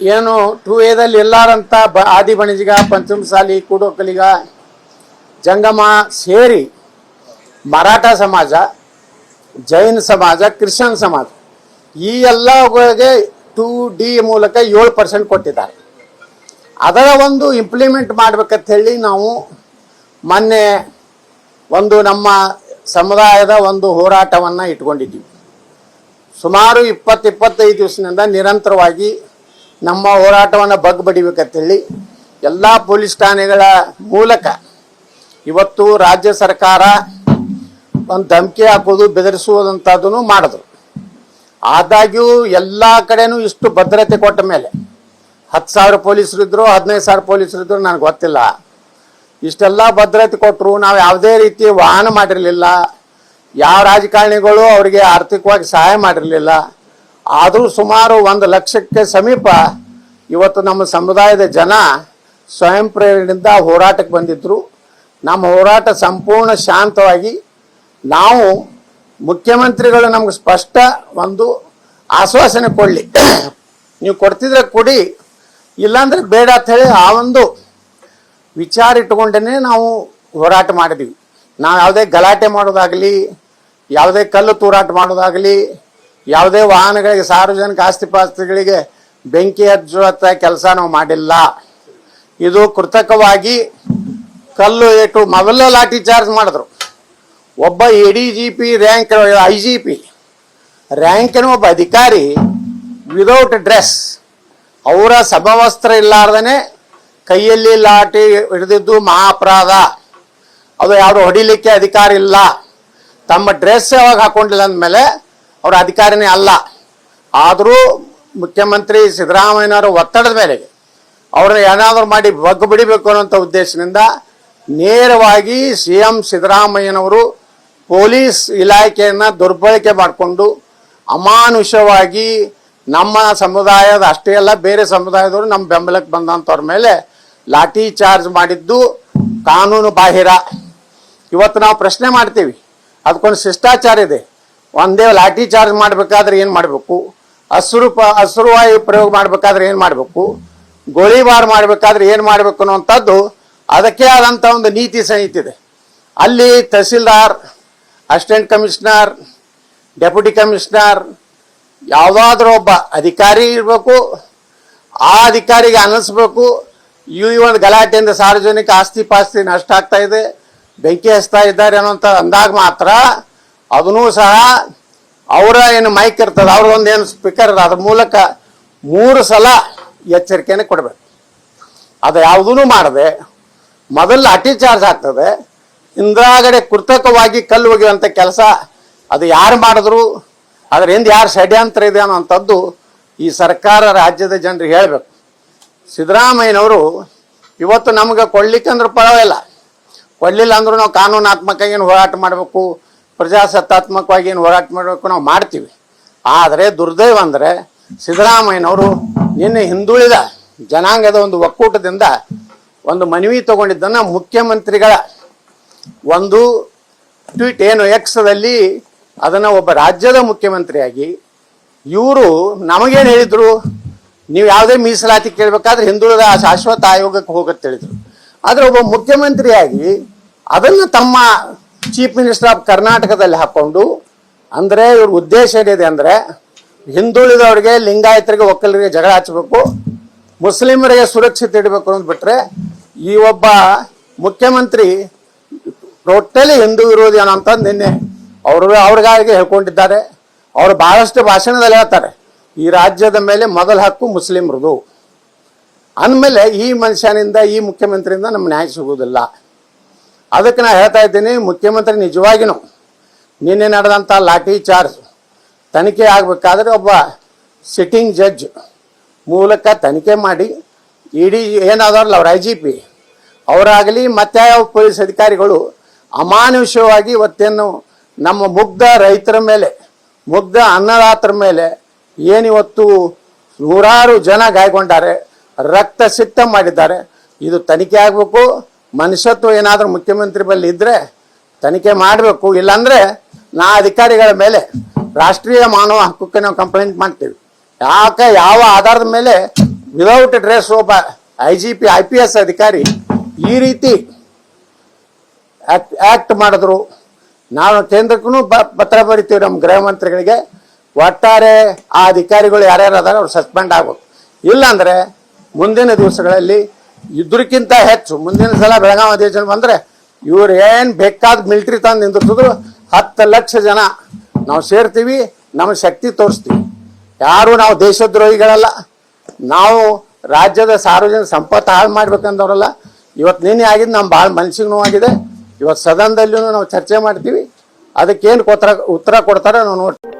ಏನು ಟೂ ಎದಲ್ಲಿ ಎಲ್ಲಾರಂತ ಬ ಆದಿ ಬಣಿಜಿಗ, ಪಂಚಮಸಾಲಿ, ಕೂಡೋಕಲಿಗ, ಜಂಗಮ ಸೇರಿ ಮರಾಠ ಸಮಾಜ, ಜೈನ್ ಸಮಾಜ ಕ್ರಿಶ್ಚನ್ ಸಮಾಜ, ಈ ಎಲ್ಲಗಳಿಗೆ ಟೂ ಡಿ ಮೂಲಕ ಏಳು ಪರ್ಸೆಂಟ್ ಕೊಟ್ಟಿದ್ದಾರೆ. ಅದರ ಒಂದು ಇಂಪ್ಲಿಮೆಂಟ್ ಮಾಡ್ಬೇಕಂತ ಹೇಳಿ ನಾವು ಮೊನ್ನೆ ಒಂದು ನಮ್ಮ ಸಮುದಾಯದ ಒಂದು ಹೋರಾಟವನ್ನು ಇಟ್ಕೊಂಡಿದ್ದೀವಿ. ಸುಮಾರು ಇಪ್ಪತ್ತು ಇಪ್ಪತ್ತೈದು ದಿವಸದಿಂದ ನಿರಂತರವಾಗಿ ನಮ್ಮ ಹೋರಾಟವನ್ನು ಬಗ್ ಬಡಿಬೇಕಂತೇಳಿ ಎಲ್ಲ ಪೊಲೀಸ್ ಠಾಣೆಗಳ ಮೂಲಕ ಇವತ್ತು ರಾಜ್ಯ ಸರ್ಕಾರ ಒಂದು ಧಮಕಿ ಹಾಕೋದು ಬೆದರಿಸುವುದಂಥದ್ದನ್ನು ಮಾಡಿದ್ರು. ಆದಾಗ್ಯೂ ಎಲ್ಲ ಕಡೆನೂ ಇಷ್ಟು ಭದ್ರತೆ ಕೊಟ್ಟ ಮೇಲೆ ಹತ್ತು ಸಾವಿರ ಪೊಲೀಸರು ಇದ್ದರು ಹದಿನೈದು ಸಾವಿರ ಪೊಲೀಸರು ಇದ್ದರು ನನಗೆ ಗೊತ್ತಿಲ್ಲ. ಇಷ್ಟೆಲ್ಲ ಭದ್ರತೆ ಕೊಟ್ಟರು ನಾವು ಯಾವುದೇ ರೀತಿ ವಾಹನ ಮಾಡಿರಲಿಲ್ಲ. ಯಾವ ರಾಜಕಾರಣಿಗಳು ಅವರಿಗೆ ಆರ್ಥಿಕವಾಗಿ ಸಹಾಯ ಮಾಡಿರಲಿಲ್ಲ. ಆದರೂ ಸುಮಾರು ಒಂದು ಲಕ್ಷಕ್ಕೆ ಸಮೀಪ ಇವತ್ತು ನಮ್ಮ ಸಮುದಾಯದ ಜನ ಸ್ವಯಂ ಪ್ರೇರಣೆಯಿಂದ ಹೋರಾಟಕ್ಕೆ ಬಂದಿದ್ದರು ನಮ್ಮ ಹೋರಾಟ ಸಂಪೂರ್ಣ ಶಾಂತವಾಗಿ ನಾವು ಮುಖ್ಯಮಂತ್ರಿಗಳು ನಮ್ಗೆ ಸ್ಪಷ್ಟ ಒಂದು ಆಶ್ವಾಸನೆ ಕೊಡಲಿ. ನೀವು ಕೊಡ್ತಿದ್ರೆ ಕೊಡಿ, ಇಲ್ಲಾಂದ್ರೆ ಬೇಡ ಅಂತ ಹೇಳಿ ಆ ಒಂದು ವಿಚಾರ ಇಟ್ಕೊಂಡೇ ನಾವು ಹೋರಾಟ ಮಾಡಿದ್ವಿ. ನಾವು ಯಾವುದೇ ಗಲಾಟೆ ಮಾಡೋದಾಗಲಿ, ಯಾವುದೇ ಕಲ್ಲು ತೂರಾಟ ಮಾಡೋದಾಗಲಿ ಯಾವುದೇ ವಾಹನಗಳಿಗೆ, ಸಾರ್ವಜನಿಕ ಆಸ್ತಿ ಪಾಸ್ತಿಗಳಿಗೆ ಬೆಂಕಿ ಹಚ್ಚುವಂಥ ಕೆಲಸ ನಾವು ಮಾಡಿಲ್ಲ. ಇದು ಕೃತಕವಾಗಿ ಕಲ್ಲು ಏಟು ಮೊದಲೇ ಲಾಠಿ ಚಾರ್ಜ್ ಮಾಡಿದ್ರು. ಒಬ್ಬ A D G P rank I G P. ರ್ಯಾಂಕಿನ ಒಬ್ಬ ಅಧಿಕಾರಿ ವಿದೌಟ್ ಡ್ರೆಸ್ ಅವರ ಸಮವಸ್ತ್ರ ಇಲ್ಲಾರ್ದೇ ಕೈಯಲ್ಲಿ ಲಾಠಿ ಹಿಡಿದಿದ್ದು ಮಹಾ ಅಪರಾಧ ಅದು ಯಾರು ಹೊಡಿಲಿಕ್ಕೆ ಅಧಿಕಾರ ಇಲ್ಲ. ತಮ್ಮ ಡ್ರೆಸ್ ಯಾವಾಗ ಹಾಕೊಂಡಿಲ್ಲ ಅಂದಮೇಲೆ ಅವ್ರ ಅಧಿಕಾರಿನೇ ಅಲ್ಲ. ಆದರೂ ಮುಖ್ಯಮಂತ್ರಿ ಸಿದ್ದರಾಮಯ್ಯನವರ ಒತ್ತಡದ ಮೇರೆಗೆ ಅವ್ರನ್ನ ಏನಾದರೂ ಮಾಡಿ ಬಗ್ಗು ಬಿಡಿಬೇಕು ಅನ್ನೋಂಥ ಉದ್ದೇಶದಿಂದ ನೇರವಾಗಿ ಸಿ ಎಂ ಸಿದ್ದರಾಮಯ್ಯನವರು ಪೊಲೀಸ್ ಇಲಾಖೆಯನ್ನು ದುರ್ಬಳಕೆ ಮಾಡಿಕೊಂಡು ಅಮಾನುಷವಾಗಿ ನಮ್ಮ ಸಮುದಾಯದ, ಅಷ್ಟೇ ಅಲ್ಲ ಬೇರೆ ಸಮುದಾಯದವರು ನಮ್ಮ ಬೆಂಬಲಕ್ಕೆ ಬಂದಂಥವ್ರ ಮೇಲೆ ಲಾಠಿ ಚಾರ್ಜ್ ಮಾಡಿದ್ದು ಕಾನೂನು ಬಾಹಿರ. ಇವತ್ತು ನಾವು ಪ್ರಶ್ನೆ ಮಾಡ್ತೀವಿ. ಅದಕ್ಕೊಂದು ಶಿಷ್ಟಾಚಾರ ಇದೆ. ಒಂದೇ ಲಾಠಿ ಚಾರ್ಜ್ ಮಾಡಬೇಕಾದ್ರೆ ಏನು ಮಾಡಬೇಕು? ಹಸಿರು ಪ ಹಸಿರು ವಾಯು ಪ್ರಯೋಗ ಮಾಡಬೇಕಾದ್ರೆ ಏನು ಮಾಡಬೇಕು? ಗೋಳಿಬಾರ್ ಮಾಡಬೇಕಾದ್ರೆ ಏನು ಮಾಡಬೇಕು ಅನ್ನುವಂಥದ್ದು ಅದಕ್ಕೆ ಆದಂಥ ಒಂದು ನೀತಿ ಸಂಹಿತೆ ಇದೆ. ಅಲ್ಲಿ tahsildar, assistant commissioner, deputy commissioner, ಯಾವುದಾದ್ರೂ ಒಬ್ಬ ಅಧಿಕಾರಿ ಇರಬೇಕು, ಆ ಅಧಿಕಾರಿಗೆ ಅನ್ನಿಸ್ಬೇಕು ಈ ಒಂದು ಗಲಾಟೆಯಿಂದ ಸಾರ್ವಜನಿಕ ಆಸ್ತಿ ಪಾಸ್ತಿ ನಷ್ಟ ಆಗ್ತಾ ಇದೆ, ಬೆಂಕಿ ಹಚ್ತಾ ಇದ್ದಾರೆ ಅನ್ನೋಂಥ ಅಂದಾಗ ಮಾತ್ರ ಅದನ್ನೂ ಸಹ ಅವರ ಏನು ಮೈಕ್ ಇರ್ತದೆ ಅವ್ರದ್ದೊಂದು ಏನು ಸ್ಪೀಕರ್ ಇದೆ ಅದ್ರ ಮೂಲಕ ಮೂರು ಸಲ ಎಚ್ಚರಿಕೆಯನ್ನು ಕೊಡಬೇಕು. ಅದು ಯಾವುದೂ ಮಾಡದೆ, ಮೊದಲು ಅಟಿ ಚಾರ್ಜ್ ಆಗ್ತದೆ ಹಿಂದಾಗಡೆ ಕೃತಕವಾಗಿ ಕಲ್ಲು ಒಗೆಯುವಂಥ ಕೆಲಸ ಅದು ಯಾರು ಮಾಡಿದ್ರು, ಅದರ ಹಿಂದೆ ಯಾರು ಷಡ್ಯಂತ್ರ ಇದೆ ಅನ್ನೋಂಥದ್ದು ಈ ಸರ್ಕಾರ ರಾಜ್ಯದ ಜನರಿಗೆ ಹೇಳಬೇಕು. ಸಿದ್ದರಾಮಯ್ಯನವರು ಇವತ್ತು ನಮಗೆ ಕೊಡ್ಲಿಕ್ಕಂದ್ರೆ ಪರವಾಗಿಲ್ಲ. ಕೊಡಲಿಲ್ಲ ಅಂದ್ರೂ ನಾವು ಕಾನೂನಾತ್ಮಕ ಏನು ಹೋರಾಟ ಮಾಡಬೇಕು ಪ್ರಜಾಸತ್ತಾತ್ಮಕವಾಗಿ ಏನು ಹೋರಾಟ ಮಾಡಬೇಕು ನಾವು ಮಾಡ್ತೀವಿ. ಆದರೆ ದುರ್ದೈವ ಅಂದರೆ ಸಿದ್ದರಾಮಯ್ಯನವರು ನಿನ್ನೆ ಹಿಂದುಳಿದ ಜನಾಂಗದ ಒಂದು ಒಕ್ಕೂಟದಿಂದ ಒಂದು ಮನವಿ ತಗೊಂಡಿದ್ದನ್ನು ಮುಖ್ಯಮಂತ್ರಿಗಳ ಒಂದು ಟ್ವೀಟ್ ಏನು ಎಕ್ಸದಲ್ಲಿ ಅದನ್ನು ಒಬ್ಬ ರಾಜ್ಯದ ಮುಖ್ಯಮಂತ್ರಿಯಾಗಿ, ಇವರು ನಮಗೇನು ಹೇಳಿದರು? ನೀವು ಯಾವುದೇ ಮೀಸಲಾತಿ ಕೇಳಬೇಕಾದ್ರೆ ಹಿಂದುಳಿದ ಶಾಶ್ವತ ಆಯೋಗಕ್ಕೆ ಹೋಗತ್ತೆ ಹೇಳಿದ್ರು. ಆದರೆ ಒಬ್ಬ ಮುಖ್ಯಮಂತ್ರಿಯಾಗಿ ಅದನ್ನು ತಮ್ಮ ಚೀಫ್ ಮಿನಿಸ್ಟರ್ ಆಫ್ ಕರ್ನಾಟಕದಲ್ಲಿ ಹಾಕೊಂಡು, ಅಂದರೆ ಇವ್ರ ಉದ್ದೇಶ ಏನಿದೆ ಅಂದರೆ, ಹಿಂದುಳಿದವ್ರಿಗೆ, ಲಿಂಗಾಯತರಿಗೆ ಒಕ್ಕಲರಿಗೆ ಜಗಳ ಹಚ್ಚಬೇಕು, ಮುಸ್ಲಿಮರಿಗೆ ಸುರಕ್ಷಿತ ಇಡಬೇಕು ಅನ್ನೋದು ಬಿಟ್ರೆ, ಈ ಒಬ್ಬ ಮುಖ್ಯಮಂತ್ರಿ ಟೋಟಲಿ ಹಿಂದೂ ವಿರೋಧಿ ಅಂತಂದು ನಿನ್ನೆ ಅವರು, ಅವ್ರಿಗಾಗಿ ಹೇಳ್ಕೊಂಡಿದ್ದಾರೆ. ಅವರು ಬಹಳಷ್ಟು ಭಾಷಣದಲ್ಲಿ ಹೇಳ್ತಾರೆ. ಈ ರಾಜ್ಯದ ಮೇಲೆ ಮೊದಲ ಹಕ್ಕು ಮುಸ್ಲಿಮ್ರದು. ಅಂದಮೇಲೆ ಈ ಮನುಷ್ಯನಿಂದ, ಈ ಮುಖ್ಯಮಂತ್ರಿಯಿಂದ ನಮ್ಮ ನ್ಯಾಯ ಸಿಗುವುದಿಲ್ಲ. ಅದಕ್ಕೆ ನಾ ಹೇಳ್ತಾ ಇದ್ದೀನಿ, ಮುಖ್ಯಮಂತ್ರಿ ನಿಜವಾಗಿನೂ ನಿನ್ನೆ ನಡೆದಂಥ ಲಾಠಿ ಚಾರ್ಜ್ ತನಿಖೆ ಆಗಬೇಕಾದ್ರೆ ಒಬ್ಬ ಸಿಟ್ಟಿಂಗ್ ಜಡ್ಜ್ ಮೂಲಕ ತನಿಖೆ ಮಾಡಿ, ಇಡೀ ಏನಾದವ್ರಲ್ಲ ಅವ್ರ ಐ ಜಿ ಪಿ ಅವರಾಗಲಿ ಮತ್ತೆ ಯಾವ ಪೊಲೀಸ್ ಅಧಿಕಾರಿಗಳು ಅಮಾನುಷವಾಗಿ ಇವತ್ತೇನು ನಮ್ಮ ಮುಗ್ಧ ರೈತರ ಮೇಲೆ, ಮುಗ್ಧ ಅನ್ನದಾತರ ಮೇಲೆ ಏನಿವತ್ತು ನೂರಾರು ಜನ ಗಾಯಗೊಂಡಾರೆ, ರಕ್ತ ಸಿಕ್ತ ಮಾಡಿದ್ದಾರೆ. ಇದು ತನಿಖೆ ಆಗಬೇಕು ಮನುಷ್ಯತ್ವ ಏನಾದರೂ ಮುಖ್ಯಮಂತ್ರಿ ಬಳಿ ಇದ್ದರೆ ತನಿಖೆ ಮಾಡಬೇಕು. ಇಲ್ಲಾಂದರೆ ನಾ ಅಧಿಕಾರಿಗಳ ಮೇಲೆ ರಾಷ್ಟ್ರೀಯ ಮಾನವ ಹಕ್ಕಕ್ಕೆ ನಾವು ಕಂಪ್ಲೇಂಟ್ ಮಾಡ್ತೀವಿ. ಯಾಕೆ? ಯಾವ ಆಧಾರದ ಮೇಲೆ ವಿದೌಟ್ ಡ್ರೆಸ್ ಒಬ್ಬ I G P I P S ಅಧಿಕಾರಿ ಈ ರೀತಿ ಆಕ್ಟ್ ಮಾಡಿದ್ರು. ನಾವು ಕೇಂದ್ರಕ್ಕೂ ಪತ್ರ ಬರಿತೀವಿ ನಮ್ಮ ಗೃಹ ಮಂತ್ರಿಗಳಿಗೆ. ಒಟ್ಟಾರೆ ಆ ಅಧಿಕಾರಿಗಳು ಯಾರ್ಯಾರು ಅದಾರ ಅವ್ರು ಸಸ್ಪೆಂಡ್ ಆಗ್ಬೇಕು. ಇಲ್ಲಾಂದರೆ ಮುಂದಿನ ದಿವಸಗಳಲ್ಲಿ ಇದ್ರಕ್ಕಿಂತ ಹೆಚ್ಚು, ಮುಂದಿನ ಸಲ ಬೆಳಗಾವಿ ಅಧಿವೇಶನ ಬಂದ್ರೆ ಇವ್ರು ಏನ್ ಬೇಕಾದ ಮಿಲಿಟರಿ ತಂದು ನಿಂದಿರ್ತಿದ್ರು ಹತ್ತು ಲಕ್ಷ ಜನ ನಾವು ಸೇರ್ತೀವಿ ನಮ್ಮ ಶಕ್ತಿ ತೋರಿಸ್ತೀವಿ. ಯಾರು ನಾವು ದೇಶದ್ರೋಹಿಗಳಲ್ಲ, ನಾವು ರಾಜ್ಯದ ಸಾರ್ವಜನಿಕ ಸಂಪತ್ತು ಹಾಳು ಮಾಡ್ಬೇಕಂದವ್ರಲ್ಲ ಇವತ್ತು ನಿನ್ನೆ ಆಗಿದ್ದು ನಮ್ಮ ಭಾಳ ಮನಸ್ಸಿಗೆ ನೋವಾಗಿದೆ ಇವತ್ತು ಸದನದಲ್ಲಿಯೂ ನಾವು ಚರ್ಚೆ ಮಾಡ್ತೀವಿ, ಅದಕ್ಕೇನು ಕೊತ್ತರ ಉತ್ತರ ಕೊಡ್ತಾರೆ ನಾವು ನೋಡಿ